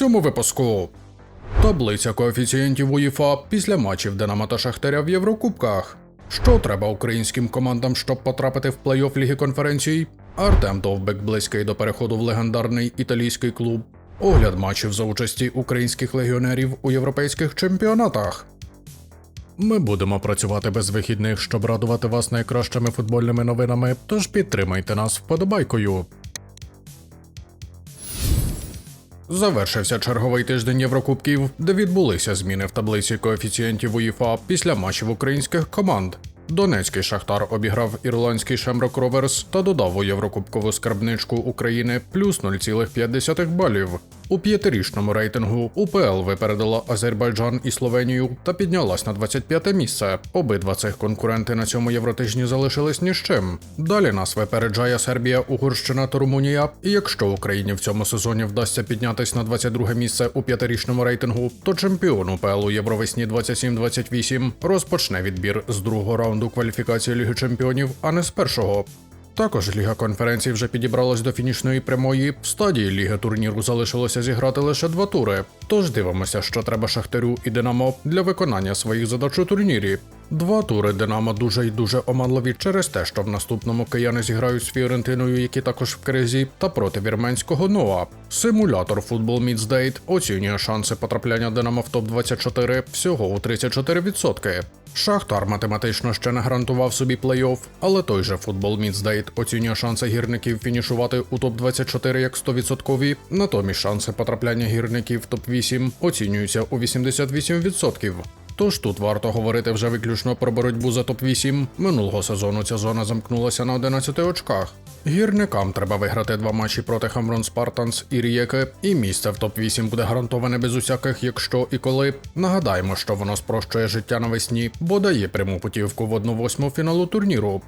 цьому випуску. Таблиця коефіцієнтів УЄФА після матчів Динамо та Шахтаря в Єврокубках. Що треба українським командам, щоб потрапити в плей-офф Ліги конференцій? Артем Довбек близький до переходу в легендарний італійський клуб. Огляд матчів за участі українських легіонерів у європейських чемпіонатах. Ми будемо працювати без вихідних, щоб радувати вас найкращими футбольними новинами, тож підтримайте нас вподобайкою. Завершився черговий тиждень Єврокубків, де відбулися зміни в таблиці коефіцієнтів УЄФА після матчів українських команд. Донецький Шахтар обіграв ірландський Шемрок Роверс та додав у Єврокубкову скарбничку України плюс 0,5 балів. У п'ятирічному рейтингу УПЛ випередила Азербайджан і Словенію та піднялась на 25 місце. Обидва цих конкуренти на цьому євротижні залишились ні з чим. Далі нас випереджає Сербія, Угорщина та Румунія. І якщо Україні в цьому сезоні вдасться піднятись на 22 місце у п'ятирічному рейтингу, то чемпіон УПЛ у Євровесні 27-28 розпочне відбір з другого раунду кваліфікації Ліги Чемпіонів, а не з першого. Також Ліга конференцій вже підібралась до фінішної прямої. В стадії ліги турніру залишилося зіграти лише два тури. Тож дивимося, що треба Шахтарю і Динамо для виконання своїх задач у турнірі. Два тури Динамо дуже й дуже оманливі через те, що в наступному кияни зіграють з Фіорентиною, які також в кризі, та проти вірменського Ноа. Симулятор Meets Date оцінює шанси потрапляння Динамо в топ 24 всього у 34%. Шахтар математично ще не гарантував собі плей-офф, але той же футбол Міцдейт оцінює шанси гірників фінішувати у топ-24 як 100%, натомість шанси потрапляння гірників в топ-8 оцінюються у 88%. Тож тут варто говорити вже виключно про боротьбу за топ-8. Минулого сезону ця зона замкнулася на 11 очках. Гірникам треба виграти два матчі проти Хамрон Спартанс і Рієки, і місце в топ-8 буде гарантоване без усяких якщо і коли. Нагадаємо, що воно спрощує життя навесні, бо дає пряму путівку в 1-8 фіналу турніру.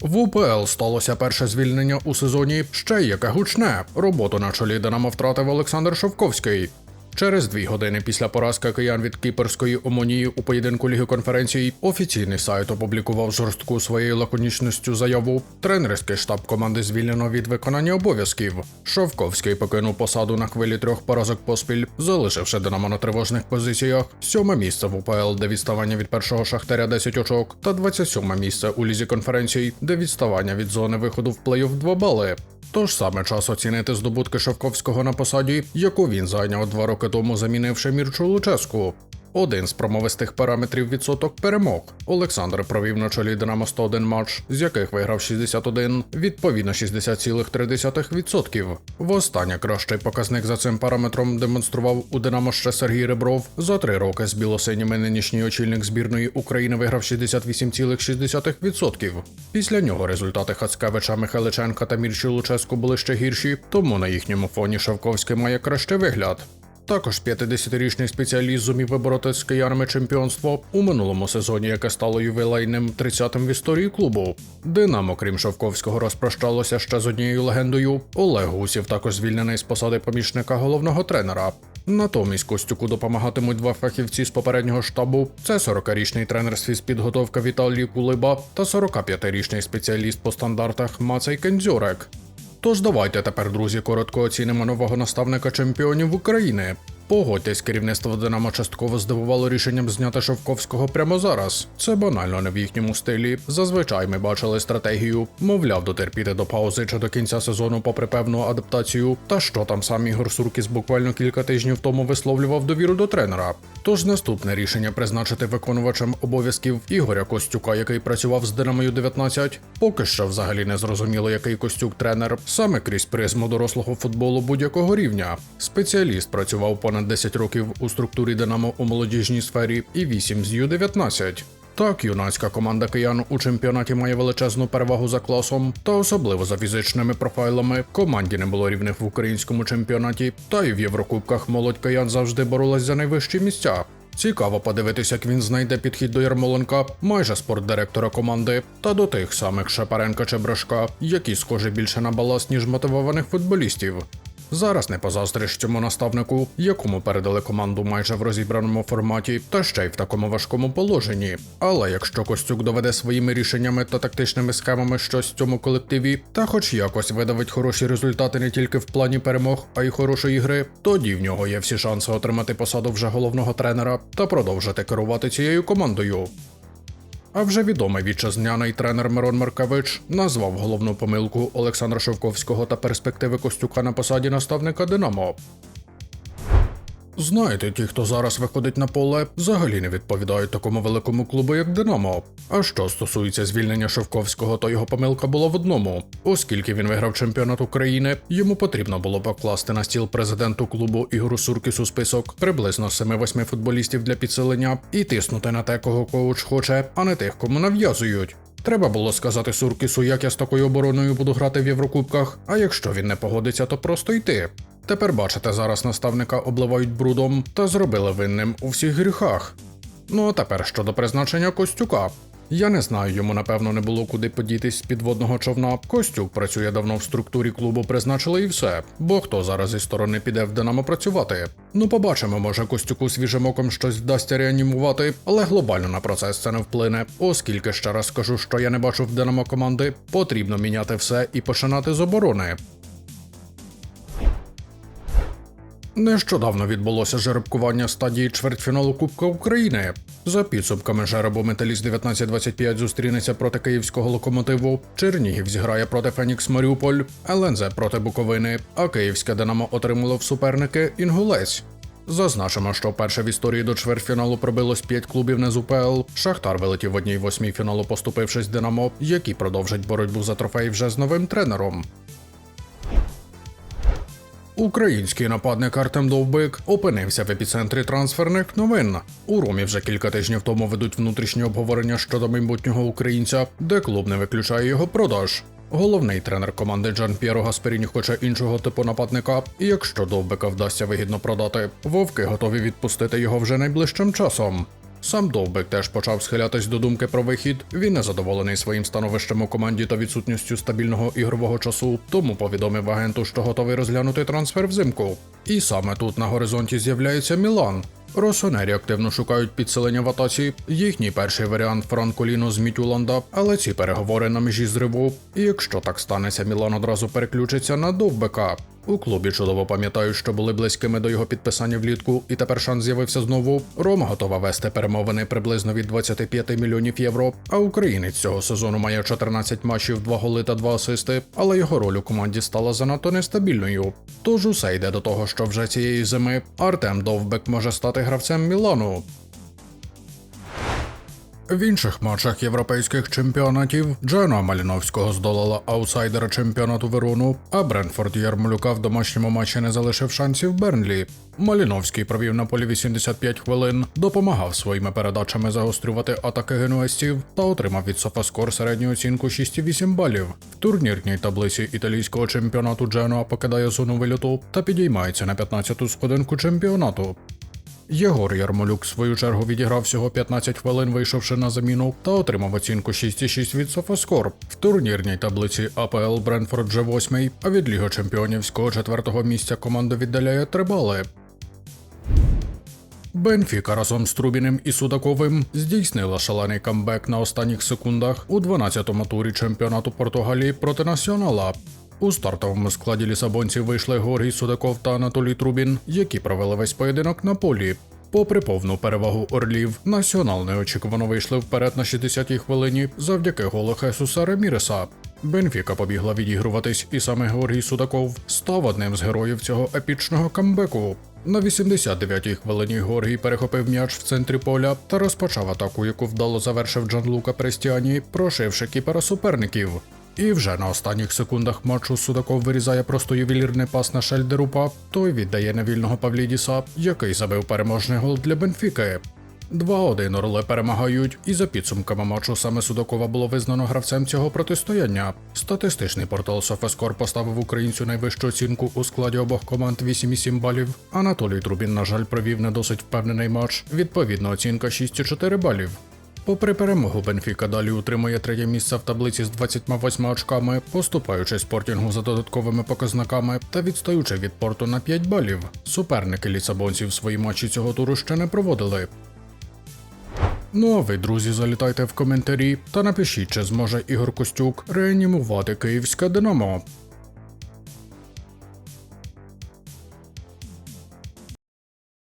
В УПЛ сталося перше звільнення у сезоні ще яке гучне. Роботу на чолі Динамо втратив Олександр Шовковський. Через дві години після поразки киян від кіперської омонії у поєдинку Ліги конференцій офіційний сайт опублікував жорстку своєю лаконічністю заяву. Тренерський штаб команди звільнено від виконання обов'язків. Шовковський покинув посаду на хвилі трьох поразок поспіль, залишивши Динамо на тривожних позиціях. Сьоме місце в УПЛ, де відставання від першого шахтаря 10 очок, та 27 місце у лізі конференцій, де відставання від зони виходу в плей-офф 2 бали. Тож саме час оцінити здобутки Шевковського на посаді, яку він зайняв два роки тому, замінивши Мірчу Луческу. Один з промовистих параметрів відсоток перемог. Олександр провів на чолі Динамо 101 матч, з яких виграв 61, відповідно 60,3%. Востаннє кращий показник за цим параметром демонстрував у Динамо ще Сергій Ребров. За три роки з білосиніми нинішній очільник збірної України виграв 68,6%. Після нього результати Хацкевича, Михайличенка та Мірчі Луческу були ще гірші, тому на їхньому фоні Шавковський має кращий вигляд. Також 50-річний спеціаліст зумів вибороти з чемпіонство у минулому сезоні, яке стало ювілейним 30-тим в історії клубу. Динамо, крім Шовковського, розпрощалося ще з однією легендою. Олег Гусів також звільнений з посади помічника головного тренера. Натомість Костюку допомагатимуть два фахівці з попереднього штабу: це 40-річний тренер з фізпідготовка Віталій Кулиба та 45-річний спеціаліст по стандартах Мацей Кендзюрек. Тож давайте тепер, друзі, коротко оцінимо нового наставника чемпіонів України. Погодьтесь, керівництво Динамо частково здивувало рішенням зняти Шовковського прямо зараз. Це банально не в їхньому стилі. Зазвичай ми бачили стратегію, мовляв, дотерпіти до паузи чи до кінця сезону, попри певну адаптацію. Та що там сам Ігор Суркіс буквально кілька тижнів тому висловлював довіру до тренера. Тож наступне рішення призначити виконувачем обов'язків Ігоря Костюка, який працював з Динамою 19, поки що взагалі не зрозуміло, який Костюк тренер, саме крізь призму дорослого футболу будь-якого рівня. Спеціаліст працював понад 10 років у структурі Динамо у молодіжній сфері і 8 з Ю-19. Так, юнацька команда киян у чемпіонаті має величезну перевагу за класом та особливо за фізичними профайлами. Команді не було рівних в українському чемпіонаті, та й в Єврокубках молодь киян завжди боролась за найвищі місця. Цікаво подивитися, як він знайде підхід до Ярмоленка, майже спортдиректора команди, та до тих самих Шапаренка чи Брашка, які схожі більше на баласт, ніж мотивованих футболістів. Зараз не позаздриш цьому наставнику, якому передали команду майже в розібраному форматі, та ще й в такому важкому положенні. Але якщо Костюк доведе своїми рішеннями та тактичними схемами щось в цьому колективі, та хоч якось видавить хороші результати не тільки в плані перемог, а й хорошої гри, тоді в нього є всі шанси отримати посаду вже головного тренера та продовжити керувати цією командою. А вже відомий вітчизняний тренер Мирон Маркевич назвав головну помилку Олександра Шовковського та перспективи Костюка на посаді наставника Динамо. Знаєте, ті, хто зараз виходить на поле, взагалі не відповідають такому великому клубу, як Динамо. А що стосується звільнення Шовковського, то його помилка була в одному. Оскільки він виграв чемпіонат України, йому потрібно було покласти на стіл президенту клубу Ігору Суркісу список приблизно 7-8 футболістів для підсилення і тиснути на те, кого коуч хоче, а не тих, кому нав'язують. Треба було сказати Суркісу, як я з такою обороною буду грати в Єврокубках, а якщо він не погодиться, то просто йти. Тепер бачите, зараз наставника обливають брудом та зробили винним у всіх гріхах. Ну а тепер щодо призначення Костюка. Я не знаю, йому напевно не було куди подітись з підводного човна. Костюк працює давно в структурі клубу, призначили і все. Бо хто зараз із сторони піде в Динамо працювати? Ну, побачимо, може Костюку свіжим оком щось вдасться реанімувати, але глобально на процес це не вплине. Оскільки ще раз скажу, що я не бачу в Динамо команди, потрібно міняти все і починати з оборони. Нещодавно відбулося жеребкування стадії чвертьфіналу Кубка України. За підсумками жеребу Металіст 1925 зустрінеться проти київського локомотиву. Чернігів зіграє проти Фенікс Маріуполь, ЛНЗ проти Буковини, а київське Динамо отримало в суперники Інгулець. Зазначимо, що перше в історії до чвертьфіналу пробилось 5 клубів не з УПЛ. Шахтар вилетів в одній восьмій фіналу, поступившись Динамо, які продовжать боротьбу за трофей вже з новим тренером. Український нападник Артем Довбик опинився в епіцентрі трансферних новин. У Ромі вже кілька тижнів тому ведуть внутрішні обговорення щодо майбутнього українця, де клуб не виключає його продаж. Головний тренер команди Джан П'єро Гасперіні хоче іншого типу нападника, і якщо Довбика вдасться вигідно продати, вовки готові відпустити його вже найближчим часом. Сам Довбик теж почав схилятись до думки про вихід. Він не задоволений своїм становищем у команді та відсутністю стабільного ігрового часу, тому повідомив агенту, що готовий розглянути трансфер взимку. І саме тут на горизонті з'являється Мілан. Росонері активно шукають підсилення в атаці. Їхній перший варіант Франколіно з Мітюланда, але ці переговори на межі зриву. І якщо так станеться, Мілан одразу переключиться на Довбека. У клубі чудово пам'ятають, що були близькими до його підписання влітку, і тепер шанс з'явився знову. Рома готова вести перемовини приблизно від 25 мільйонів євро. А українець цього сезону має 14 матчів, 2 голи та 2 асисти, але його роль у команді стала занадто нестабільною. Тож усе йде до того, що вже цієї зими Артем Довбек може стати гравцем Мілану. В інших матчах європейських чемпіонатів Джена Маліновського здолала аутсайдера чемпіонату Верону, а Бренфорд Ярмолюка в домашньому матчі не залишив шансів Бернлі. Маліновський провів на полі 85 хвилин, допомагав своїми передачами загострювати атаки генуестів та отримав від Софаскор середню оцінку 6,8 балів. В турнірній таблиці італійського чемпіонату Дженуа покидає зону вильоту та підіймається на 15-ту сходинку чемпіонату. Єгор Ярмолюк в свою чергу відіграв всього 15 хвилин, вийшовши на заміну, та отримав оцінку 6,6 від Софаскор. В турнірній таблиці АПЛ Бренфорд вже восьмий, а від Ліги Чемпіонівського четвертого місця команда віддаляє три бали. Бенфіка разом з Трубіним і Судаковим здійснила шалений камбек на останніх секундах у 12-му турі чемпіонату Португалії проти Націонала. У стартовому складі лісабонців вийшли Горгій Судаков та Анатолій Трубін, які провели весь поєдинок на полі. Попри повну перевагу орлів, націонал неочікувано вийшли вперед на 60-й хвилині завдяки голу Хесуса Реміреса. Бенфіка побігла відігруватись, і саме Георгій Судаков став одним з героїв цього епічного камбеку. На 89-й хвилині Георгій перехопив м'яч в центрі поля та розпочав атаку, яку вдало завершив Джанлука Престіані, прошивши кіпера суперників. І вже на останніх секундах матчу Судаков вирізає просто ювелірний пас на Шельдерупа, той віддає невільного Павлідіса, який забив переможний гол для Бенфіки. 2-1 Орли перемагають, і за підсумками матчу саме Судакова було визнано гравцем цього протистояння. Статистичний портал Софескор поставив українцю найвищу оцінку у складі обох команд 8,7 балів. Анатолій Трубін, на жаль, провів не досить впевнений матч. Відповідно, оцінка 6,4 балів. Попри перемогу, Бенфіка далі утримує третє місце в таблиці з 28 очками, поступаючи спортінгу за додатковими показниками та відстаючи від порту на 5 балів. Суперники лісабонців свої матчі цього туру ще не проводили. Ну а ви, друзі, залітайте в коментарі та напишіть, чи зможе Ігор Костюк реанімувати київське Динамо.